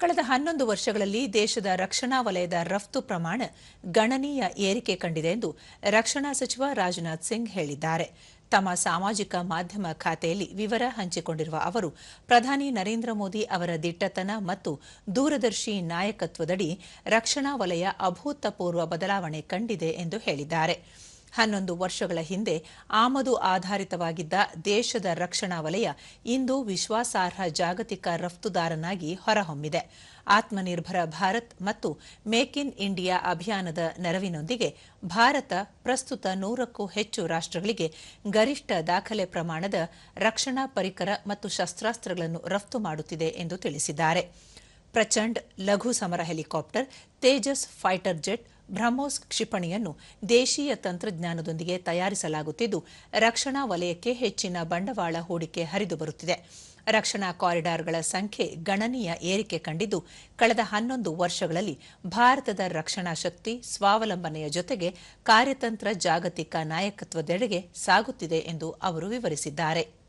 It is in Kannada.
ಕಳೆದ ಹನ್ನೊಂದು ವರ್ಷಗಳಲ್ಲಿ ದೇಶದ ರಕ್ಷಣಾ ವಲಯದ ರಫ್ತು ಪ್ರಮಾಣ ಗಣನೀಯ ಏರಿಕೆ ಕಂಡಿದೆ ಎಂದು ರಕ್ಷಣಾ ಸಚಿವ ರಾಜನಾಥ್ ಸಿಂಗ್ ಹೇಳಿದ್ದಾರೆ. ತಮ್ಮ ಸಾಮಾಜಿಕ ಮಾಧ್ಯಮ ಖಾತೆಯಲ್ಲಿ ವಿವರ ಹಂಚಿಕೊಂಡಿರುವ ಅವರು, ಪ್ರಧಾನಿ ನರೇಂದ್ರ ಮೋದಿ ಅವರ ದಿಟ್ಟತನ ಮತ್ತು ದೂರದರ್ಶಿ ನಾಯಕತ್ವದಡಿ ರಕ್ಷಣಾ ವಲಯ ಅಭೂತಪೂರ್ವ ಬದಲಾವಣೆ ಕಂಡಿದೆ ಎಂದು ಹೇಳಿದ್ದಾರೆ. ಹನ್ನೊಂದು ವರ್ಷಗಳ ಹಿಂದೆ ಆಮದು ಆಧಾರಿತವಾಗಿದ್ದ ದೇಶದ ರಕ್ಷಣಾ ವಲಯ ಇಂದು ವಿಶ್ವಾಸಾರ್ಹ ಜಾಗತಿಕ ರಫ್ತುದಾರನಾಗಿ ಹೊರಹೊಮ್ಮಿದೆ. ಆತ್ಮನಿರ್ಭರ ಭಾರತ್ ಮತ್ತು ಮೇಕ್ ಇನ್ ಇಂಡಿಯಾ ಅಭಿಯಾನದ ನೆರವಿನೊಂದಿಗೆ ಭಾರತ ಪ್ರಸ್ತುತ ನೂರಕ್ಕೂ ಹೆಚ್ಚು ರಾಷ್ಟ್ರಗಳಿಗೆ ಗರಿಷ್ಠ ದಾಖಲೆ ಪ್ರಮಾಣದ ರಕ್ಷಣಾ ಪರಿಕರ ಮತ್ತು ಶಸ್ತ್ರಾಸ್ತ್ರಗಳನ್ನು ರಫ್ತು ಮಾಡುತ್ತಿದೆ ಎಂದು ತಿಳಿಸಿದ್ದಾರೆ. ಪ್ರಚಂಡ್ ಲಘು ಸಮರ helicopter Tejas fighter jet BrahMos ಕ್ಷಿಪಣಿಯನ್ನು ದೇಶೀಯ ತಂತ್ರಜ್ಞಾನದೊಂದಿಗೆ ತಯಾರಿಸಲಾಗುತ್ತಿದ್ದು, ರಕ್ಷಣಾ ವಲಯಕ್ಕೆ ಹೆಚ್ಚಿನ ಬಂಡವಾಳ ಹೂಡಿಕೆ ಹರಿದು ಬರುತ್ತಿದೆ. ರಕ್ಷಣಾ ಕಾರಿಡಾರ್ಗಳ ಸಂಖ್ಯೆ ಗಣನೀಯ ಏರಿಕೆ ಕಂಡಿದ್ದು, ಕಳೆದ ಹನ್ನೊಂದು ವರ್ಷಗಳಲ್ಲಿ ಭಾರತದ ರಕ್ಷಣಾ ಶಕ್ತಿ ಸ್ವಾವಲಂಬನೆಯ ಜೊತೆಗೆ ಕಾರ್ಯತಂತ್ರ ಜಾಗತಿಕ ನಾಯಕತ್ವದೆಡೆಗೆ ಸಾಗುತ್ತಿದೆ ಎಂದು ಅವರು ವಿವರಿಸಿದ್ದಾರೆ.